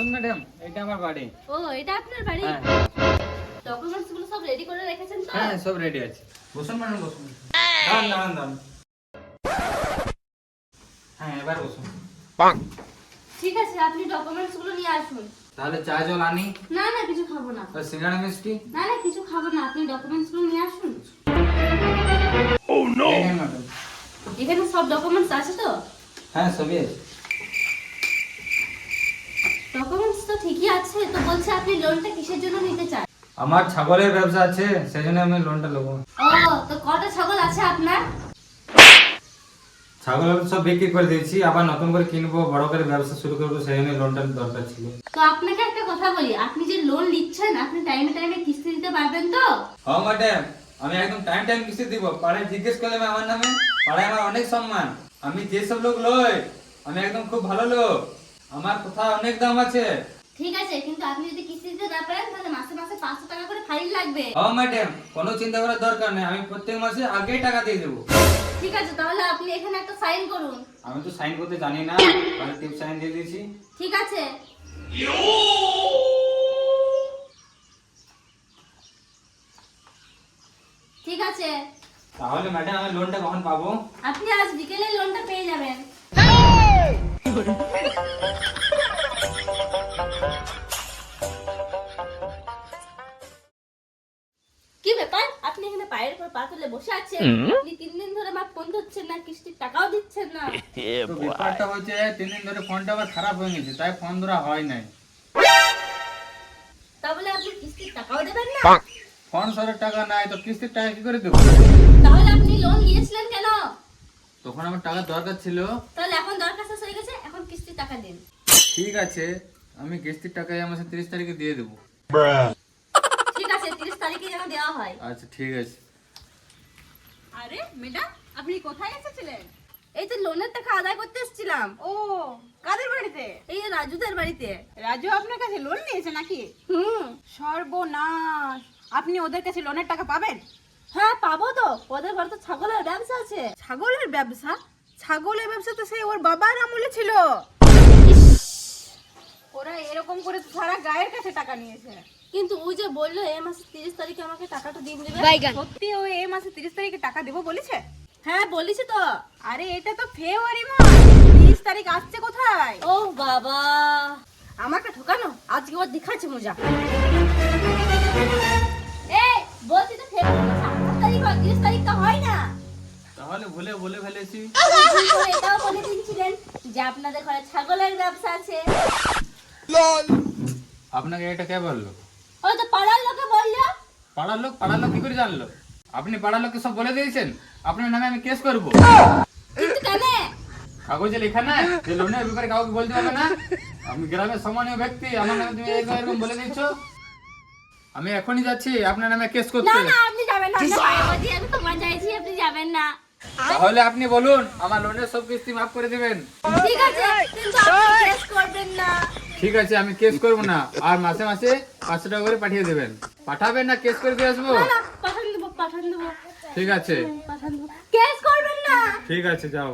বসুন ম্যাডাম এটা আমার বাড়ি। ও এটা আপনার বাড়ি? হ্যাঁ। ডকুমেন্টসগুলো সব রেডি করে রেখেছেন তো? হ্যাঁ সব রেডি আছে। বসুন ম্যাডাম বসুন। দাঁড়ান দাঁড়ান দাঁড়ান। হ্যাঁ এবার বসুন। ঠিক আছে আপনি ডকুমেন্টসগুলো নিয়ে আসুন। তাহলে চা জল আনি। না না কিছু খাব না। আর সিঙ্গাড়া মিষ্টি? না না কিছু খাব না আপনি ডকুমেন্টসগুলো নিয়ে আসুন। এই নিন ম্যাডাম। এখানে সব ডকুমেন্টস আছে তো? হ্যাঁ সবই আছে ডকুমেন্টস তো ঠিকই আছে তো বলছে আপনি লোনটা কিসের জন্য নিতে চান? আমার ছাগলের ব্যবসা আছে সেই জন্য আমি লোনটা নেব। ও তো কটা ছাগল আছে আপনার? ছাগল সব বিক্রি করে দিয়েছি আবার নতুন করে কিনবো বড় করে ব্যবসা শুরু করব সেই জন্য লোনটার দরকার ছিল। তো আপনাকে একটা কথা বলি আপনি যে লোন নিচ্ছেন আপনি টাইমে টাইমে কিস্তি দিতে পারবেন তো? হ্যাঁ ম্যাডাম আমি একদম টাইম টাইম কিস্তি দিব পাড়ায় জিজ্ঞেস করলে আমার নামে পাড়ায় আমার অনেক সম্মান। আমি যেসব লোক লই আমি একদম খুব ভালো লোক। আমার কথা অনেক দাম আছে ঠিক আছে কিন্তু আপনি যদি কিস্তি দিতে না পারেন তাহলে মাসে মাসে পাঁচশো টাকা করে ফাইন লাগবে। হ্যাঁ ম্যাডাম কোনো চিন্তা করার দরকার নেই আমি প্রত্যেক মাসে আগেই টাকা দিয়ে দেবো। ঠিক আছে তাহলে আপনি এখানে একটা সাইন করুন। আমি তো সাইন করতে জানি না আমি টিপ সাইন দিয়ে দিয়েছি। ঠিক আছে। ঠিক আছে। তাহলে ম্যাডাম আমি লোনটা কখন পাবো? আপনি আজ বিকেলে লোনটা পেয়ে যাবেন। পায়ের উপর পা তুলে বসে আছেন আপনি তিন দিন ধরে আমার ফোন ধরছেন না কিস্তির টাকাও দিচ্ছেন না। তো ব্যাপারটা হচ্ছে তিন দিন ধরে ফোনটা আবার খারাপ হয়ে গেছে তাই ফোন ধরা হয় নাই। তা বলে আপনি কিস্তির টাকাও দেবেন না? ফোন সরের টাকা নাই তো কিস্তির টাকা কি করে দেবো? তাহলে আপনি লোন নিয়েছিলেন কেন? তখন আমার টাকা দরকার ছিল। তাহলে এখন দরকার শেষ হয়ে গেছে এখন কিস্তির টাকা দিন। ঠিক আছে আমি কিস্তির টাকা এই মাসের তিরিশ তারিখে দিয়ে দেবো। ঠিক আছে তিরিশ তারিখে যেন দেওয়া হয়। আচ্ছা ঠিক আছে। আরে ম্যাডাম আপনি কোথায় এসেছিলেন? এই তো লোনের টাকা আদায় করতে এসেছিলাম। ও কাদের বাড়িতে? এই রাজুদের বাড়িতে। রাজু আপনার কাছে লোন নিয়েছে নাকি? হুম। সর্বনাশ। আপনি ওদের কাছে লোনের টাকা পাবেন? হ্যাঁ পাবো তো। ওদের ঘরে তো ছাগলের ব্যবসা আছে। ছাগলের ব্যবসা? ছাগলের ব্যবসা তো সেই ওর বাবার আমলে ছিল। ওরা এরকম করে তো সারা গায়ের কাছে টাকা নিয়েছে। কিন্তু ও যে বলল এই মাসের তিরিশ তারিখে আমাকে টাকাটা দিয়ে দেবে? সত্যি ও এই মাসে তিরিশ তারিখে টাকা দেবো বলেছে? হ্যাঁ বলেছি তো। আরে এটা তো ফেব্রুয়ারি মাস। তিরিশ তারিখ আসছে কোথায়? ও বাবা। আমাকে ঠকানো? আজকে ওর দেখাচ্ছে মজা। এই বলছি তো ফেব্রুয়ারি মাসে আঠাশ তারিখ হয় তিরিশ তারিখ তো হয় না। তাহলে ভুলে বলে ফেলেছি। এটাও বলে দিয়েছিলেন যে আপনাদের ঘরে ছাগলের ব্যবসা আছে। আপনাকে এটা কে বলল ওই তো পাড়ার লোকে বলল পাড়ার লোক পাড়ার লোক কি করে জানলো? আপনি পাড়ার লোককে সব বলে দিয়েছেন? আপনার নামে আমি কেস করব। কাগজে লেখা না যে লোনের ব্যাপারে কাউকে বলতে হবে না। আমি গ্রামের সম্মানীয় ব্যক্তি আমার নামে তুমি এরকম বলে দিচ্ছ আমি এখনই যাচ্ছি আপনার নামে কেস করতে। না না আপনি যাবেন না আমি তোমার চাইছি আপনি যাবেন না। তাহলে আপনি বলুন আমার লোনের সব কিস্তি মাফ করে দেবেন। ঠিক আছে কিন্তু আপনি কেস করবেন না। ঠিক আছে আমি কেস করব না। আর মাসে মাসে পাঁচশো টাকা করে পাঠিয়ে দেবেন। পাঠাবেন না? কেস করে দিয়ে আসব? না না পাঠান দেবো পাঠান দেবো। ঠিক আছে। পাঠান দেবো। কেস করবেন না? ঠিক আছে যাও।